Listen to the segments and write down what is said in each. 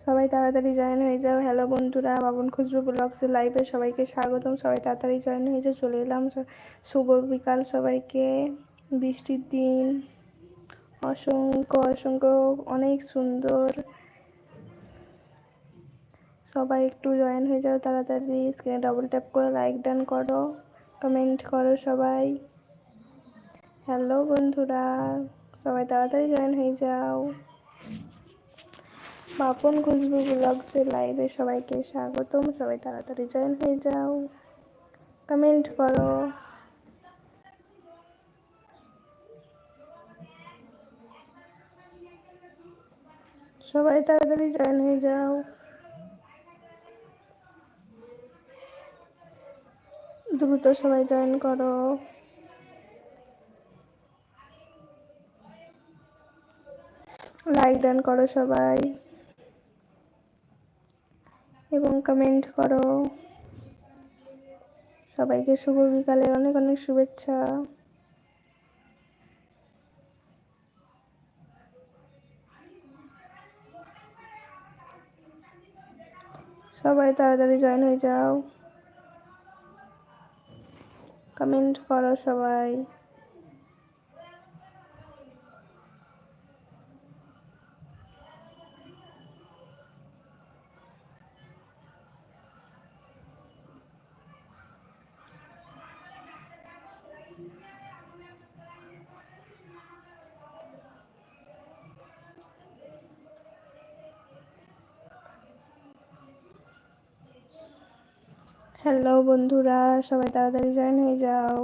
সবাই তাড়াতাড়ি জয়েন হয়ে যাও। হ্যালো বন্ধুরা, বাবন খুশবু ব্লগসের লাইভে সবাইকে স্বাগতম। সবাই তাড়াতাড়ি জয়েন হয়ে যাও, চলে এলাম। শুভ বিকাল সবাইকে। বৃষ্টির দিন। অসংখ্য অসংখ্য, অনেক সুন্দর। সবাই একটু জয়েন হয়ে যাও তাড়াতাড়ি। স্ক্রিনে ডাবল ট্যাপ করে লাইক ডান করো কমেন্ট করো সবাই। হ্যালো বন্ধুরা, সবাই তাড়াতাড়ি জয়েন হয়ে যাও। বাপন খুশবু ব্লগসের লাইভে সবাইকে স্বাগতম। সবাই তাড়াতাড়ি জয়েন হয়ে যাও। কমেন্ট করো। সবাই তাড়াতাড়ি জয়েন হয়ে যাও। দ্রুত সবাই জয়েন করো। লাইক ডান করো সবাই। এবং কমেন্ট করো। সবাইকে শুভ বিকালের অনেক অনেক শুভেচ্ছা। সবাই তাড়াতাড়ি জয়েন হয়ে যাও। কমেন্ট করো সবাই। হ্যালো বন্ধুরা সবাই তাড়াতাড়ি জয়েন হয়ে যাও।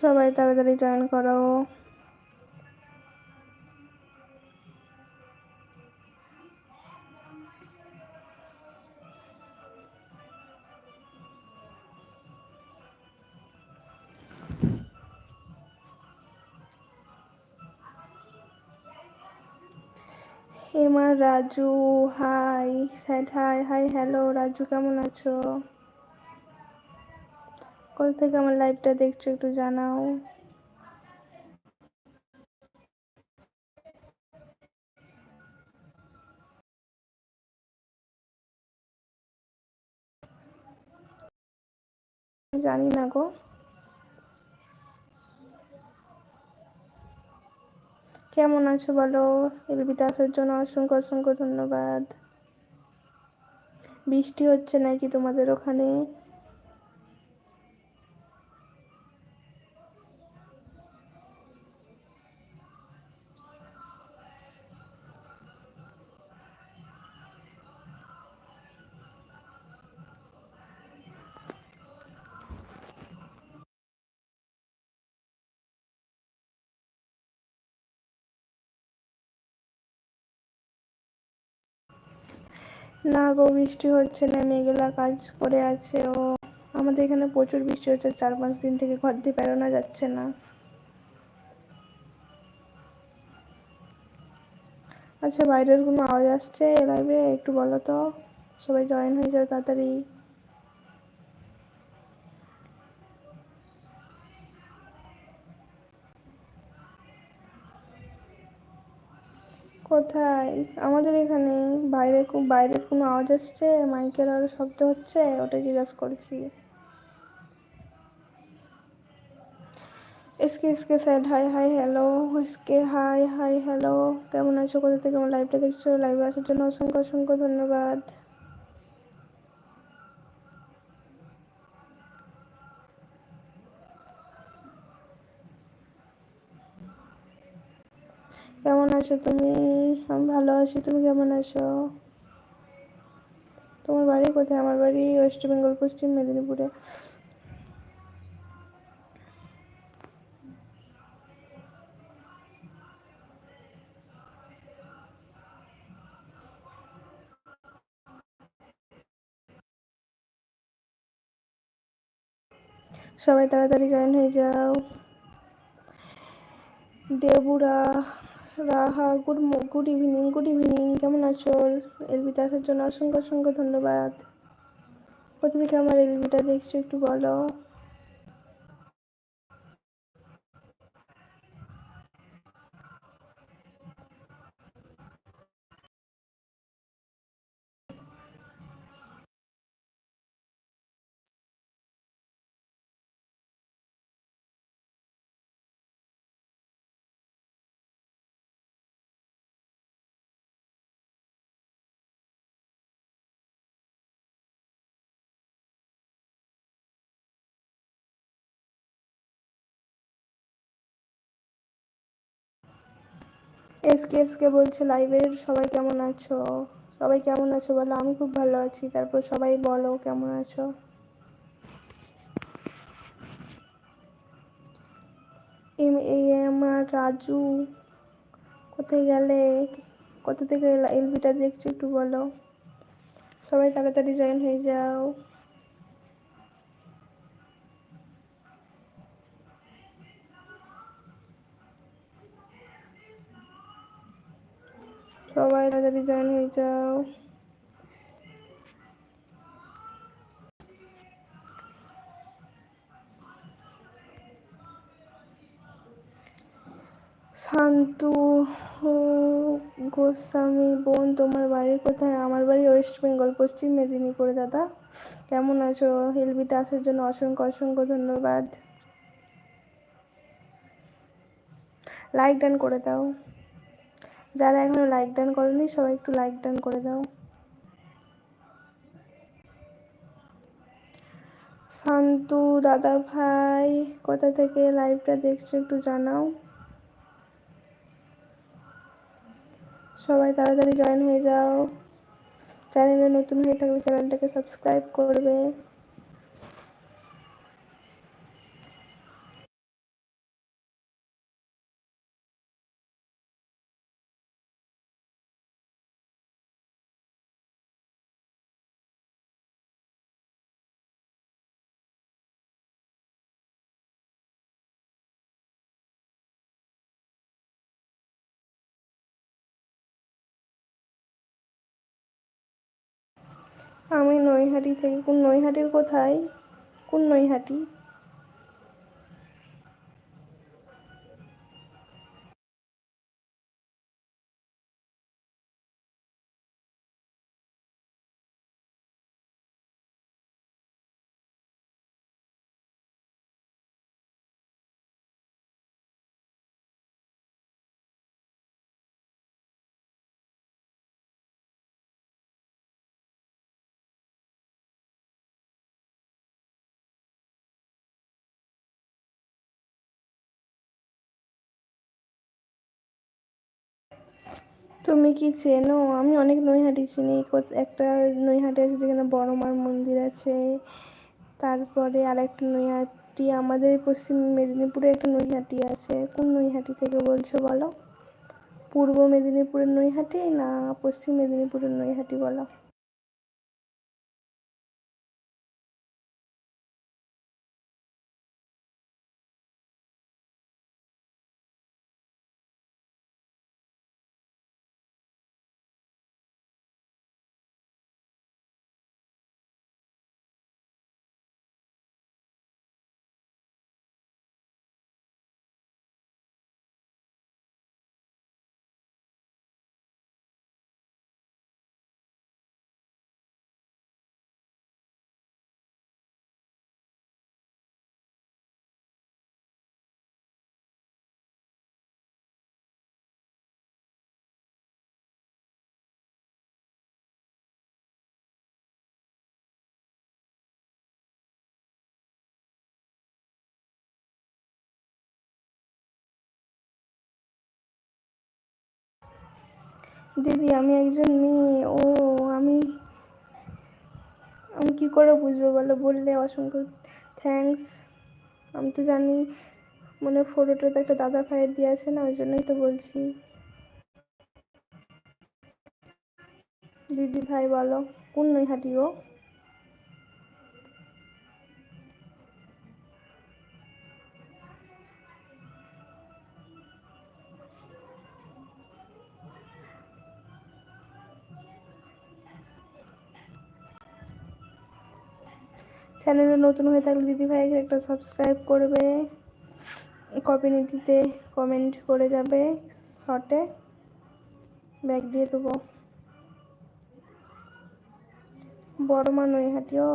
সবাই তাড়াতাড়ি জয়েন করো। Raju, hi, sad, hi hi, hello, Raju, কেমন আছো? কোথা থেকে আমার লাইভটা দেখছ, একটু জানাও। জানি না গো। কেমন আছো বলো? এলবিতে আসার জন্য অসংখ্য অসংখ্য ধন্যবাদ। বৃষ্টি হচ্ছে নাকি তোমাদের ওখানে? না গো, বৃষ্টি হচ্ছে না, মেঘলা কাজ করে আছে ও। আমাদের এখানে প্রচুর বৃষ্টি হচ্ছে, চার পাঁচ দিন থেকে ঘর দিয়ে বেরোনো যাচ্ছে না। আচ্ছা বাইরের কোনো আওয়াজ আসছে লাইভে একটু বলো তো। সবাই জয়েন হয়ে যাবে তাড়াতাড়ি। কোথায়? আমাদের এখানে বাইরে বাইরে কোনো আওয়াজ আসছে? মাইকের আরও শব্দ হচ্ছে? ওটা জিজ্ঞাসা করছি। SK SK sad hi hi hello SK hi hi hello কেমন আছো? কোথা থেকে আমার লাইভটা দেখছ? লাইভে আসার জন্য অসংখ্য অসংখ্য ধন্যবাদ। আছো তুমি? আমি ভালো আছি, তুমি কেমন আছো? তোমার বাড়ি কোথায়? আমার বাড়ি ওয়েস্ট বেঙ্গল পশ্চিম মেদিনীপুরে। সবাই তাড়াতাড়ি জয়েন হয়ে যাও। Debura Raha, good good evening good evening, কেমন আছো? এলবিতে আসার জন্য অসংখ্য অসংখ্য ধন্যবাদ। কোথা থেকে আমার এলবিটা দেখছ একটু বলো? এসকে এসকে বলছে, লাইব্রেরির সবাই কেমন আছো? সবাই কেমন আছো বলো, আমি খুব ভালো আছি। তারপর সবাই বলো, কেমন আছো? এম এম, আর রাজু, কোথায় গেলে? কোথা থেকে এলবিটা দেখছ একটু বলো। সবাই তাড়াতাড়ি জয়েন হয়ে যাও। সবাই তাড়াতাড়ি জয়েন হয়ে যাও। শান্তু গোস্বামী, বোন, তোমার বাড়ি কোথায়? আমার বাড়ি ওয়েস্ট বেঙ্গল, পশ্চিম মেদিনীপুরে, দাদা। কেমন আছো? হেলবিতে আসার জন্য অসংখ্য অসংখ্য ধন্যবাদ। লাইক ডান করে দাও। যারা এখনও লাইক ডান করেনি, সবাই একটু লাইক ডান করে দাও। শান্তু দাদা ভাই, কোথা থেকে লাইভটা দেখছ একটু জানাও। সবাই তাড়াতাড়ি জয়েন হয়ে যাও। চ্যানেলে নতুন হয়ে থাকলে চ্যানেলটাকে সাবস্ক্রাইব করবে। আমি নৈহাটি থেকে কোন নৈহাটির কোথায়? কোন নৈহাটি? তুমি কি চেনো? আমি অনেক নৈহাটি চিনি। একটা নৈহাটি আছে যেখানে বড়মার মন্দির আছে। তারপরে আর একটা নৈহাটি, আমাদের পশ্চিম মেদিনীপুরে একটা নৈহাটি আছে। কোন নৈহাটি থেকে বলছো বলো? পূর্ব মেদিনীপুরের নৈহাটি না পশ্চিম মেদিনীপুরের নৈহাটি বলো। দিদি, আমি একজন মেয়ে। ও, আমি আমি কী করে বুঝব বলো? বললে অসংখ্য থ্যাংকস আমি তো জানি মানে ফটোটা তো একটা দাদা ভাইয়ের দিয়ে আছে না, ওই জন্যই তো বলছি। দিদি ভাই, বলো, কোন নৈহাটি ও চ্যানেলে নতুন হয়ে থাকলে দিদি ভাইকে একটা সাবস্ক্রাইব করবে। কমিউনিটিতে কমেন্ট করে যাবে শর্টে ব্যাগ দিয়ে দেবো। বড় মা নৈহাটিও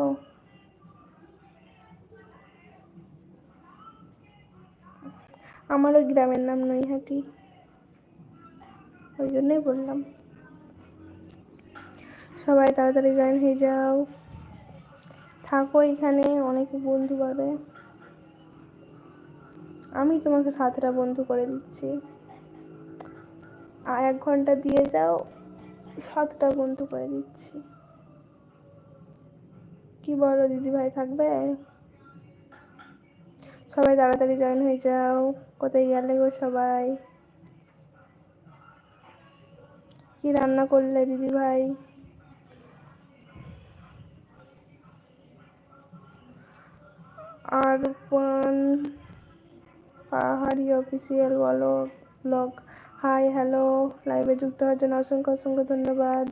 ওই গ্রামের নাম নৈহাটি ওই জন্যই বললাম। সবাই তাড়াতাড়ি জয়েন হয়ে যাও। থাকো এখানে, অনেক বন্ধু পাবে। আমি তোমাকে সাতটা বন্ধু করে দিচ্ছি। আর এক ঘণ্টা দিয়ে যাও, সাতটা বন্ধু করে দিচ্ছি। কি বলো দিদি ভাই থাকবে? সবাই তাড়াতাড়ি জয়েন হয়ে যাও। কোথায় গেলে গো সবাই? কি রান্না করলে দিদি ভাই আর পাহাড়ি অফিসিয়াল বলো ব্লগ হাই হ্যালো লাইভে যুক্ত হওয়ার জন্য অসংখ্য অসংখ্য ধন্যবাদ।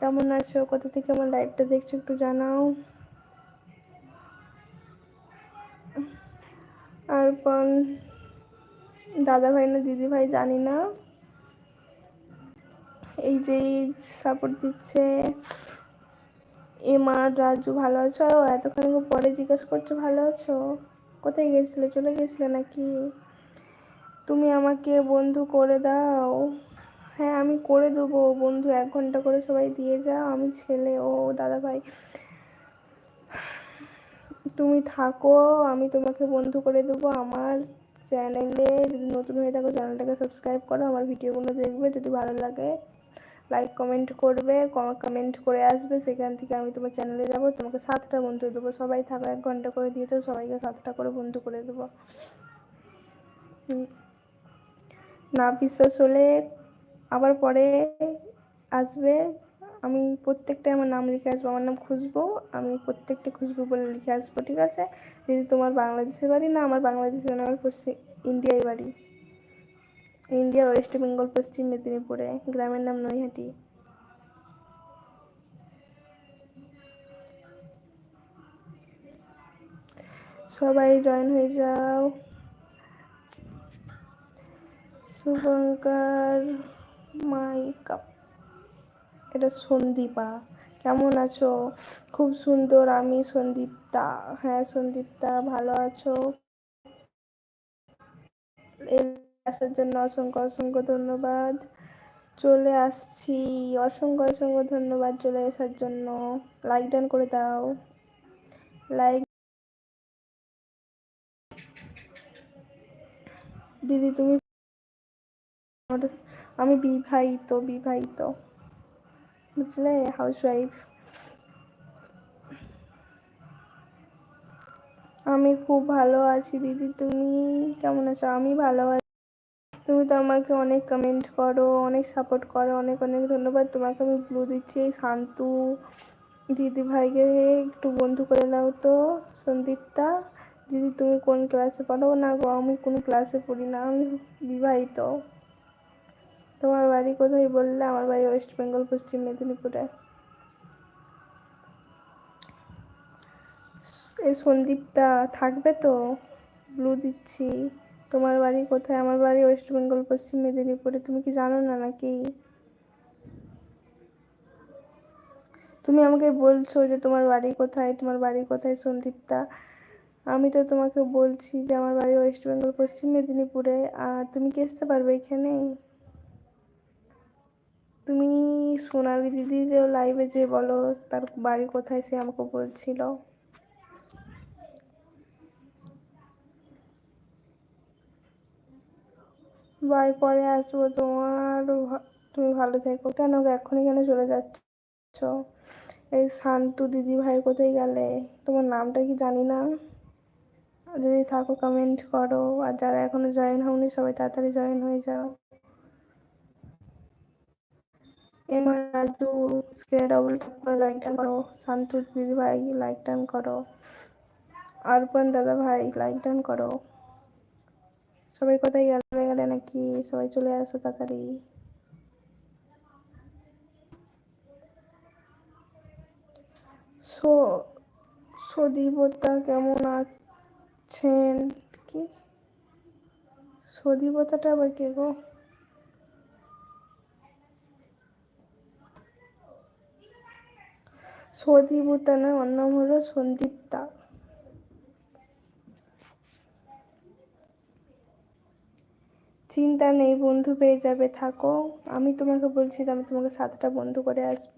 কেমন আছো? কোথা থেকে আমার লাইভটা দেখছ একটু জানাও। আর দাদা ভাই না দিদি ভাই জানি না। এই যে সাপোর্ট দিচ্ছে। এমা রাজু ভালো আছো? এতক্ষণ পরে জিজ্ঞেস করছ, ভালো আছো? কোথায় গেছিলে? চলে গেছিলে নাকি? তুমি আমাকে বন্ধু করে দাও। হ্যাঁ আমি করে দেবো বন্ধু, এক ঘণ্টা করে সবাই দিয়ে যাও, আমি ছেলে, ও দাদা ভাই তুমি থাকো, আমি তোমাকে বন্ধু করে দেবো। আমার চ্যানেলে, যদি নতুন হয়ে থাকো, চ্যানেলটাকে সাবস্ক্রাইব করো, আমার ভিডিওগুলো দেখবে, যদি ভালো লাগে। লাইক কমেন্ট করবে কমেন্ট করে আসবে। সেখান থেকে আমি তোমার চ্যানেলে যাব, তোমাকে সাতটা বন্ধু দেবো। সবাই থাকো, এক ঘণ্টা করে দিয়ে তো সবাইকে সাতটা করে বন্ধু করে দেবো। না বিশ্বাস হলে আবার পরে আসবে। আমি প্রত্যেকটাই আমার নাম লিখে আসব, আমার নাম খুশবু আমি প্রত্যেকটা খুশবু বলে লিখে আসব, ঠিক আছে? যদি তোমার বাংলাদেশের বাড়ি না, আমার বাংলাদেশের না, আমার পশ্চিম, ইন্ডিয়ায় বাড়ি। ইন্ডিয়া, ওয়েস্ট বেঙ্গল, পশ্চিম মেদিনীপুরে, গ্রামের নাম নৈহাটি। সবাই জয়েন হয়ে যাও। শুভঙ্কর মাইকাপ এটা সন্দীপা। কেমন আছো? খুব সুন্দর, আমি সন্দীপতা। হ্যাঁ সন্দীপতা, ভালো আছো? আসার জন্য অসংখ্য অসংখ্য ধন্যবাদ। চলে আসছি। অসংখ্য অসংখ্য ধন্যবাদ চলে আসার জন্য। লাইক ডান করে দাও। লাইক দিদি, তুমি আমি বিবাহিত বিবাহিত। বুঝলে? হাউস ওয়াইফ আমি খুব ভালো আছি দিদি, তুমি কেমন আছো? আমি ভালো আছি। তুমি তো আমাকে অনেক কমেন্ট করো, অনেক সাপোর্ট করো, অনেক অনেক ধন্যবাদ। তোমাকে আমি ব্লু দিচ্ছি এই শান্তু দিদি ভাইকে একটু বন্ধু করে নাও তো সন্দীপদা দিদি, তুমি কোন ক্লাসে পড়ো না গো, আমি কোনো ক্লাসে পড়ি না, আমি বিবাহিত। তোমার বাড়ি কোথায় বললে? আমার বাড়ি ওয়েস্ট বেঙ্গল পশ্চিম মেদিনীপুরে। এই সন্দীপদা থাকবে তো? ব্লু দিচ্ছি। তোমার বাড়ি কোথায়? আমার বাড়ি ওয়েস্ট বেঙ্গল পশ্চিম মেদিনীপুরে। তুমি কি জানো না নাকি? তুমি আমাকে বলছো যে তোমার বাড়ি কোথায়? তোমার বাড়ি কোথায় সন্দীপদা? আমি তো তোমাকে বলছি যে আমার বাড়ি ওয়েস্ট বেঙ্গল পশ্চিম মেদিনীপুরে। আর তুমি কি আসতে পারবে এখানে? তুমি সোনালি দিদির লাইভে যে বলো, তার বাড়ি কোথায় সে আমাকে বলছিল। বাই পরে আসব তোমার তুমি ভালো থেকো। কেন এখনই কেন চলে যাচ্ছ? এই শান্তু দিদি ভাই কোথায় গেলে? তোমার নামটা কি জানি না। যদি থাকো কমেন্ট করো। আর যারা এখনও জয়েন হওনি, সবাই তাড়াতাড়ি জয়েন হয়ে যাও। এমআর রাজু স্ক্রিনে ডবল করে লাইক টান করো। শান্তু দিদি ভাই লাইক টান করো। অর্পণ দাদা ভাই লাইক টান করো। সবাই কোথায় গেলে গেলে নাকি সবাই চলে আসো তাড়াতাড়ি? সো সদীপতা কেমন আছেন? কি? সদীপতাটা আবার কে গো? সদীপতা নয় ওর নাম হলো সন্দীপ্তা চিন্তা নেই, বন্ধু পেয়ে যাবে, থাকো। আমি তোমাকে বলছি আমি তোমাকে সাতটা বন্ধু করে আসব,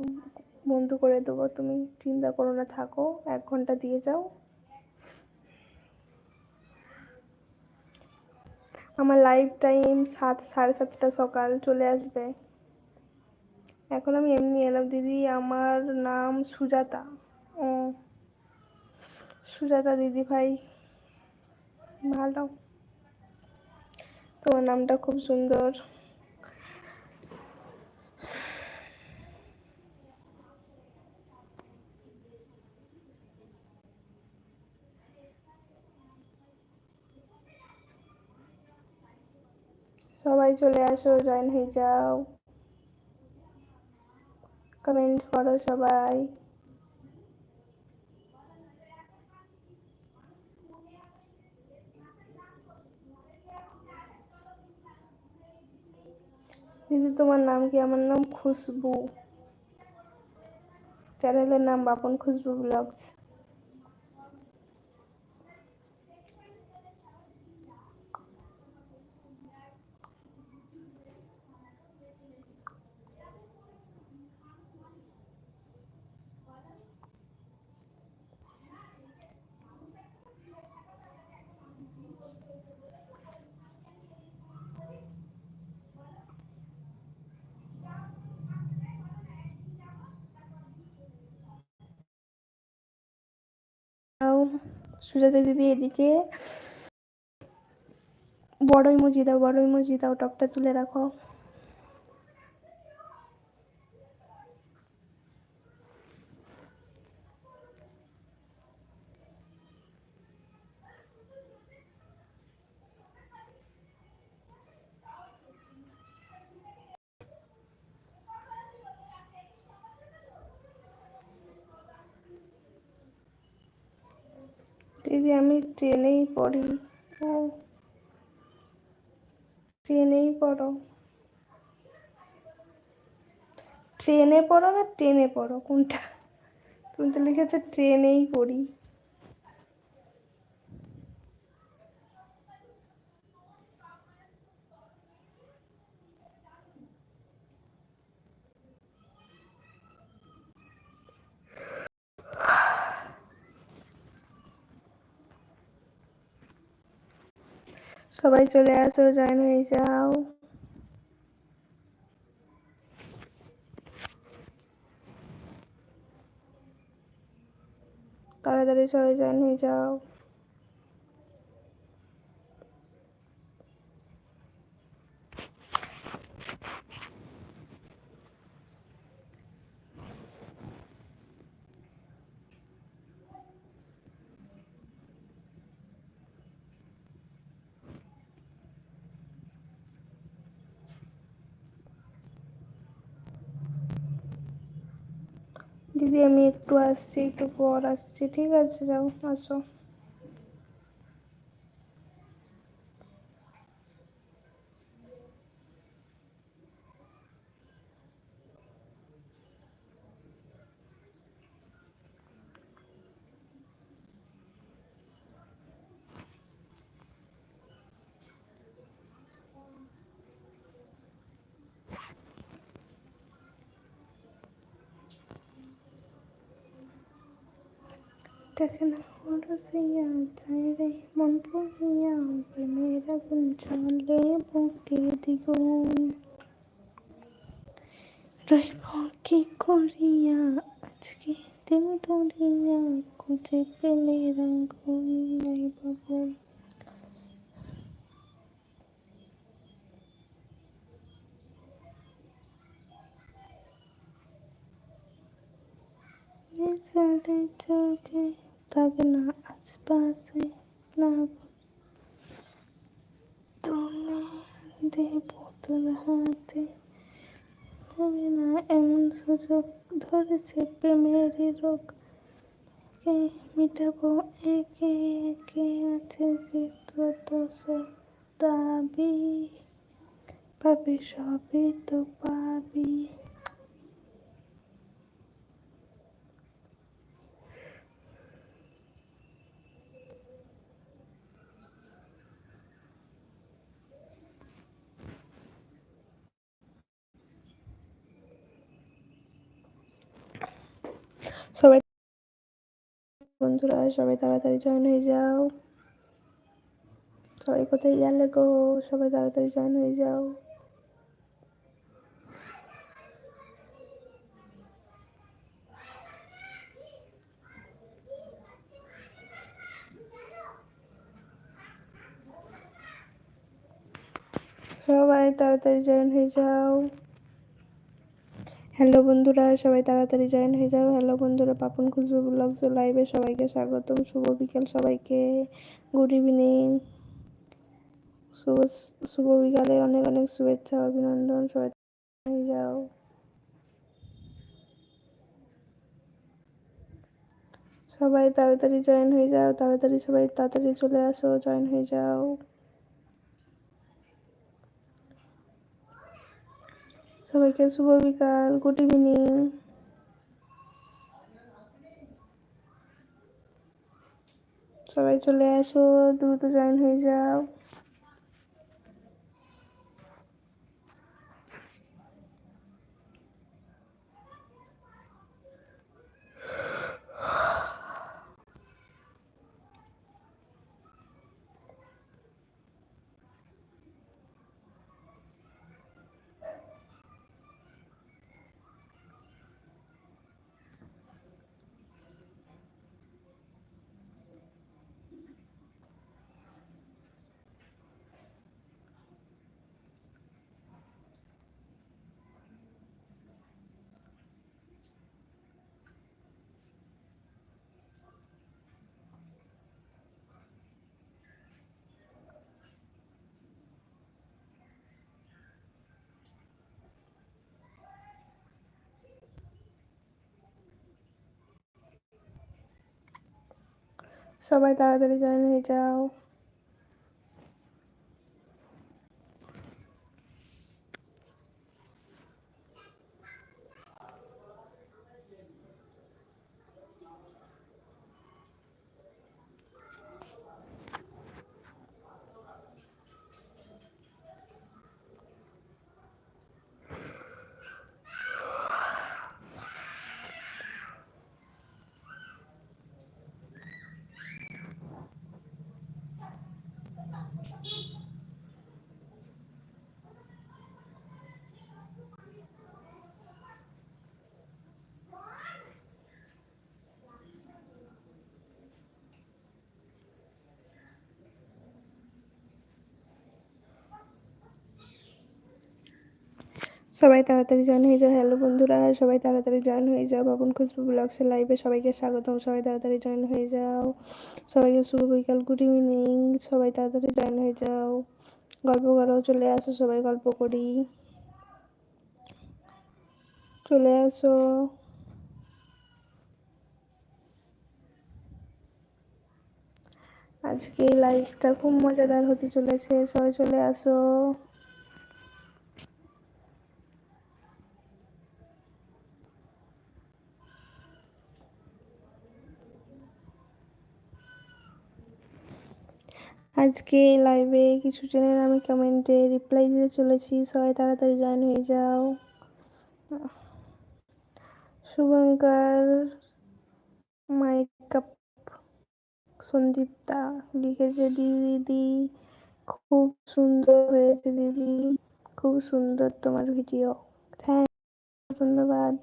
বন্ধু করে দেবো। তুমি চিন্তা করো না, থাকো। এক ঘণ্টা দিয়ে যাও। আমার লাইফ টাইম সাত, সাড়ে সাতটা সকাল চলে আসবে। এখন আমি এমনি এলাম, দিদি আমার নাম সুজাতা। ও, সুজাতা দিদি ভাই, ভালো। তোমার নামটা খুব সুন্দর। সবাই চলে আসো জয়েন হয়ে যাও। কমেন্ট করো সবাই। দিদি তোমার নাম কি আমার নাম খুশবু? চ্যানেলের নাম বাপন খুশবু ব্লগস সুজাতা দিদি এদিকে বড়ই ইমোজি দাও বড় ইমোজি দাও টপটা তুলে রাখো। দিদি আমি ট্রেনেই পড়ি ও ট্রেনেই পড়ো। ট্রেনে পড়ো না ট্রেনে পড়ো, কোনটা? তুমি তো লিখেছো ট্রেনেই পড়ি। সবাই চলে আসো জয়েন হয়ে যাও। তাড়াতাড়ি সবাই জয়েন হয়ে যাও। দিদি আমি একটু আসছি একটু পর আসছি। ঠিক আছে যাও আসো। দেখে না হরসিয়া যায় রে মন পড়িয়া প্রেমের আগুন চলে বুকে দ্বিগুণ। রইব কি করিয়া, আজকে দিন ধরিয়া খুঁজে পেলে রাগুন নাই বাবুন নিজের চোখে থাকে না আশপাশে না তুমি দেব তোর হাতে হবে না এমন সুযোগ ধরেছে প্রেমের রোগ। একে মিটাবো, একে একে আছে যে সব দাবি। পাবি, সবই তো পাবি। সবাই বন্ধুরা, সবাই তাড়াতাড়ি জয়েন হয়ে যাও। সবাই কোথায় গেলে গো? সবাই তাড়াতাড়ি জয়েন হয়ে যাও। সবাই তাড়াতাড়ি জয়েন হয়ে যাও। হ্যালো বন্ধুরা, সবাই তাড়াতাড়ি জয়েন হয়ে যাও। হ্যালো বন্ধুরা, পাপন খুচরো ব্লগস লাইভে সবাইকে স্বাগতম। শুভ বিকেল সবাইকে। গুড ইভিনিং শুভ শুভ বিকালের অনেক অনেক শুভেচ্ছা, অভিনন্দন। সবাই হয়ে যাও। সবাই তাড়াতাড়ি জয়েন হয়ে যাও। তাড়াতাড়ি সবাই তাড়াতাড়ি চলে আসো, জয়েন হয়ে যাও। সবাইকে শুভ বিকাল গুড ইভিনিং। সবাই চলে আসো দ্রুত জয়েন হয়ে যাও। সবাই তাড়াতাড়ি জয়েন হয়ে যাও। সবাই তাড়াতাড়ি জয়েন হয়ে যাও। হ্যালো বন্ধুরা, সবাই তাড়াতাড়ি জয়েন হয়ে যাও। বাবন খুশবু ব্লগসের লাইভে সবাইকে স্বাগতম। সবাই তাড়াতাড়ি জয়েন হয়ে যাও। সবাইকে শুভ বিকাল গুড ইভিনিং সবাই তাড়াতাড়ি জয়েন হয়ে যাও। গল্প করো চলে আসো, সবাই গল্প করি। চলে আসো। আজকে লাইভটা খুব মজাদার হতে চলেছে। সবাই চলে আসো। আজকে লাইভে কিছু জনের আমি কমেন্টে রিপ্লাই দিতে চলেছি। সবাই তাড়াতাড়ি জয়েন হয়ে যাও। শুভঙ্কর মাইকাপ সন্দীপদা লিখেছে, দিদি, খুব সুন্দর হয়েছে দিদি, খুব সুন্দর তোমার ভিডিও থ্যাংক ধন্যবাদ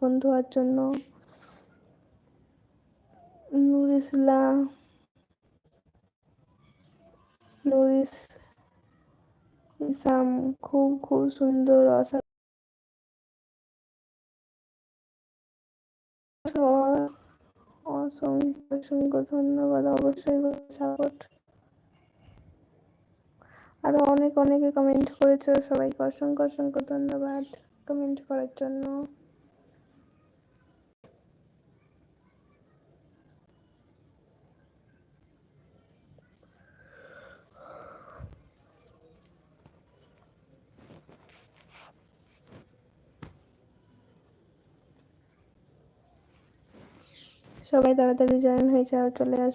বন্ধু হওয়ার জন্য। নুর ইসলাম লুইস ইসাম খুব খুব সুন্দর অসংখ্য অসংখ্য ধন্যবাদ অবশ্যই সাপোর্ট আরও অনেক অনেকে কমেন্ট করেছে সবাইকে অসংখ্য অসংখ্য ধন্যবাদ কমেন্ট করার জন্য সবাই তাড়াতাড়ি জয়েন হয়ে যাও চলে আস।